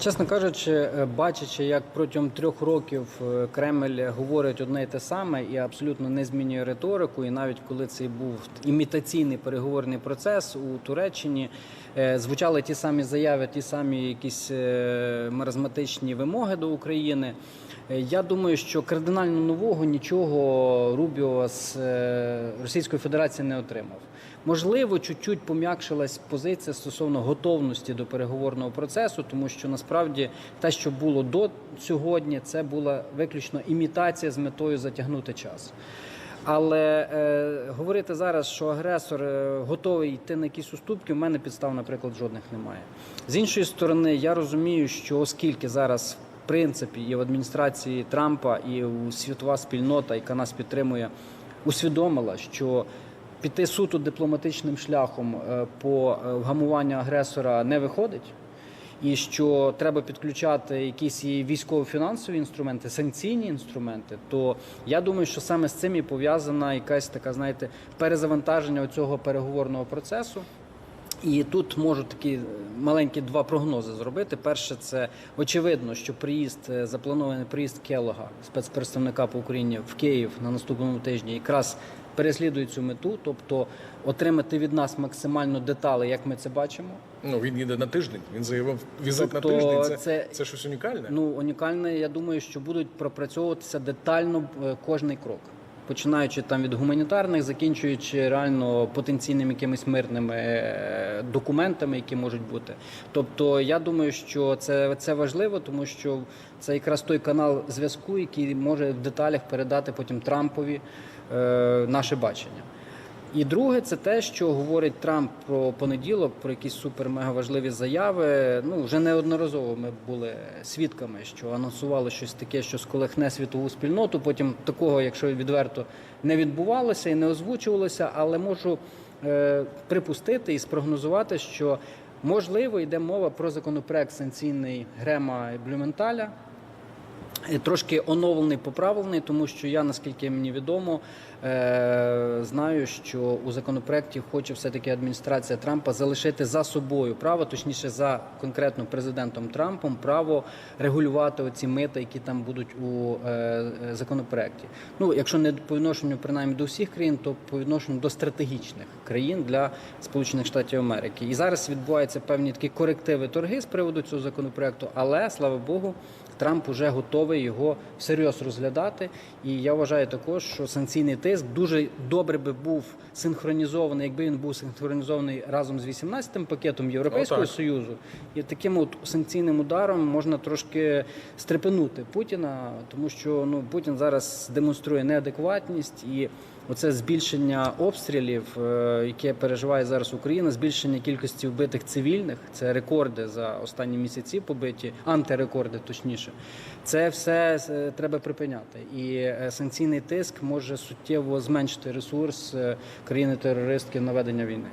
Чесно кажучи, е, бачачи, як протягом трьох років е, Кремль говорить одне й те саме і абсолютно не змінює риторику, і навіть коли цей був імітаційний переговорний процес у Туреччині, е, звучали ті самі заяви, ті самі якісь маразматичні вимоги до України. Я думаю, що кардинально нового нічого Рубіо з Російської Федерації не отримав. Можливо, чуть-чуть пом'якшилась позиція стосовно готовності до переговорного процесу, тому що насправді те, що було до сьогодні, це була виключно імітація з метою затягнути час. Але е, говорити зараз, що агресор е, готовий йти на якісь уступки, в мене підстав, наприклад, жодних немає. З іншої сторони, я розумію, що оскільки зараз в принципі і в адміністрації Трампа, і у світова спільнота, яка нас підтримує, усвідомила, що піти суто дипломатичним шляхом е, по е, вгамуванню агресора не виходить. І що треба підключати якісь військово-фінансові інструменти, санкційні інструменти, то я думаю, що саме з цим і пов'язана якась така, знаєте, перезавантаження цього переговорного процесу. І тут можу такі маленькі два прогнози зробити. Перше, це очевидно, що приїзд е, запланований приїзд Келога, спецпредставника по Україні в Київ на наступному тижні, якраз переслідує цю мету, тобто отримати від нас максимально детали, як ми це бачимо. Ну він їде на тиждень. Він заявив візит Тобто на тиждень. Це, це- це, щось унікальне. Ну, унікальне, я думаю, що будуть пропрацьовуватися детально е, кожний крок. Починаючи там від гуманітарних, закінчуючи реально потенційними якимись мирними е, документами, які можуть бути. Тобто, я думаю, що це, це важливо, тому що це якраз той канал зв'язку, який може в деталях передати потім Трампові е, наше бачення. І друге, це те, що говорить Трамп про понеділок, про якісь супер-мега важливі заяви. Ну вже неодноразово ми були свідками, що анонсували щось таке, що сколихне світову спільноту. Потім такого, якщо відверто, не відбувалося і не озвучувалося, але можу е, припустити і спрогнозувати, що можливо йде мова про законопроект санкційний Грема і Блюменталя. Е, Трошки оновлений, поправлений, тому що я, наскільки мені відомо, е, знаю, що у законопроекті хоче все-таки адміністрація Трампа залишити за собою право, точніше за конкретно президентом Трампом, право регулювати оці мита, які там будуть у е, законопроекті. Ну, якщо не по відношенню принаймні до всіх країн, то по відношенню до стратегічних країн для Сполучених Штатів Америки. І зараз відбуваються певні такі корективи торги з приводу цього законопроекту, але слава Богу. Трамп уже готовий його всерйоз розглядати. І я вважаю також, що санкційний тиск дуже добре би був синхронізований, якби він був синхронізований разом з 18-м пакетом Європейського Отак. Союзу. І таким от санкційним ударом можна трошки стрепенути Путіна, тому що ну Путін зараз демонструє неадекватність і. Оце збільшення обстрілів, е, яке переживає зараз Україна, збільшення кількості вбитих цивільних, це рекорди за останні місяці побиті, антирекорди, точніше. Це все е, треба припиняти. І е, санкційний тиск може суттєво зменшити ресурс е, країни-терористки на ведення війни.